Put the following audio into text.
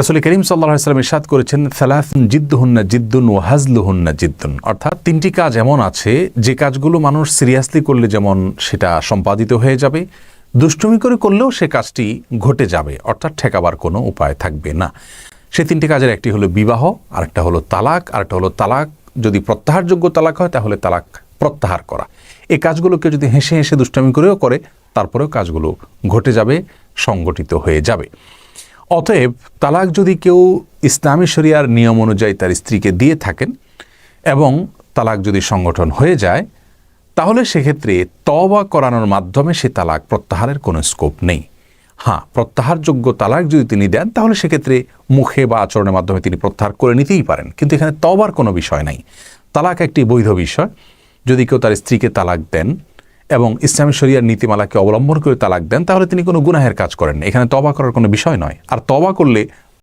রসুল করিম সাল্লাম ইরশাদ করেছেন সালাসুন জিদ্দুহুন্না জিদ্দুন ও হাজলুহুন্না জিদ্দুন। অর্থাৎ তিনটি কাজ এমন আছে, যে কাজগুলো মানুষ সিরিয়াসলি করলে যেমন সেটা সম্পাদিত হয়ে যাবে, দুষ্টুমি করে করলেও সে কাজটি ঘটে যাবে, অর্থাৎ ঠেকাবার কোনো উপায় থাকবে না। সে তিনটি কাজের একটি হলো বিবাহ, আরেকটা হলো তালাক, আরেকটা হলো তালাক। যদি প্রত্যাহারযোগ্য তালাক হয়, তাহলে তালাক প্রত্যাহার করা। এই কাজগুলোকে যদি হেসে হেসে দুষ্টামি করেও করে, তারপরেও কাজগুলো ঘটে যাবে, সংগঠিত হয়ে যাবে। অতএব তালাক যদি কেউ ইসলামী শরিয়ার নিয়ম অনুযায়ী তার স্ত্রীকে দিয়ে থাকেন এবং তালাক যদি সংগঠন হয়ে যায়, তাহলে সেক্ষেত্রে তবা করানোর মাধ্যমে সে তালাক প্রত্যাহারের কোনো স্কোপ নেই। হ্যাঁ প্রত্যাহারযোগ্য তালাক যদি তিনি দেন, তাহলে সেক্ষেত্রে মুখে বা আচরণের মাধ্যমে তিনি প্রত্যাহার করে নিতেই পারেন। কিন্তু এখানে তবার কোনো বিষয় নাই। তালাক একটি বৈধ বিষয়। যদি কেউ তার স্ত্রীকে তালাক দেন এবং ইসলামী শরিয়ার নীতিমালাকে অবলম্বন করে তালাক দেন, তাহলে তিনি কোনো গুনাহের কাজ করেন এখানে তবা করার কোনো বিষয় নয়। আর তবা করলে